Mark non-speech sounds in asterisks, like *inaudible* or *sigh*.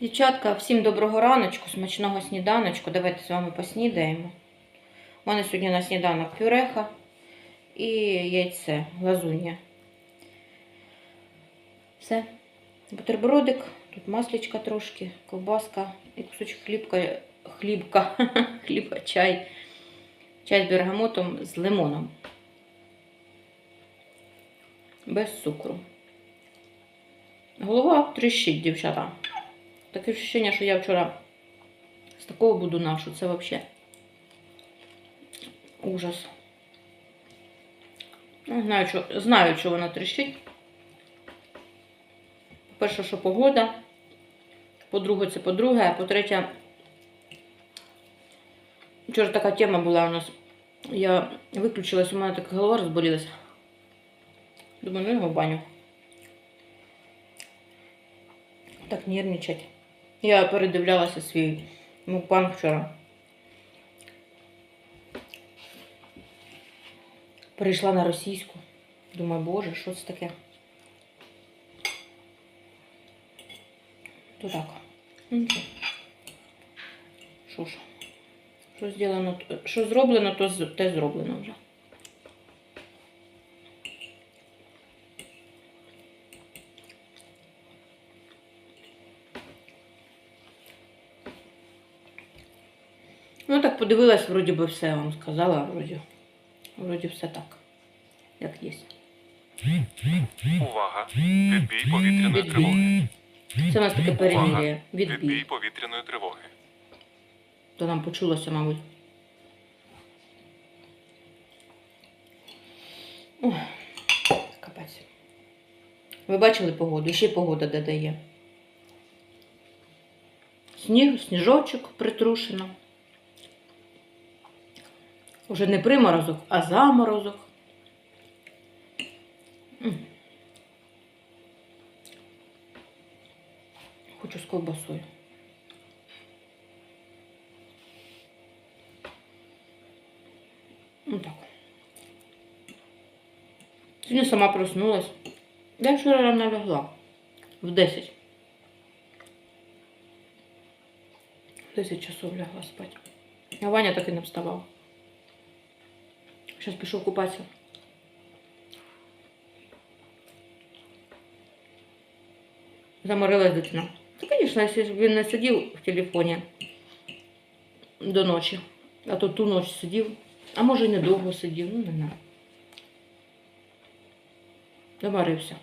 Дівчатка, всім доброго раночку, смачного сніданочку. Давайте з вами поснідаємо. У мене сьогодні на сніданок пюреха і яйце, лазунья. Все. Бутербродик, тут масличка трошки, ковбаска і кусочок хлібка, хлібка, *laughs* хліба, чай. Чай з бергамотом з лимоном. Без цукру. Голова тріщить, дівчата. Таке відчуття, що я вчора з такого буду нашу. Це взагалі ужас. Знаю, що, знаю, що вона тріщить. По-перше, що погода. По-друге, це по-друге, а по-третє, вчора така тема була у нас. Я виключилась, у мене така голова розболілася. Думаю, ну його в баню. Так нервничать. Я передивлялася свій мукбанг вчора. Перейшла на російську. Думаю, боже, що це таке? То так. Ну, нічого. Що ж. Що зроблено, то те зроблено вже. Ну так подивилась, вроді би все вам сказала, вроді. Вроді все так, як є. Увага! Відбій повітряної Відбій. тривоги. Це у нас таке перемір'я. Відбій Відбій. повітряної тривоги. То нам почулося, мабуть. Ой, капець. Ви бачили погоду? Ще й погода додає. Сніг, сніжочок притрушено. Уже не приморозок, а заморозок. Хочу з ковбасою. Ну так. Сьогодні сама проснулась. Я вчора рано лягла. В 10. В 10 часов лягла спати. А Ваня так і не вставав. Зараз пішов купатися. Заморилась дитина. Та, звісно, він не сидів в телефоні до ночі, а то ту ніч сидів, а може недовго сидів, ну не знаю. Заморився.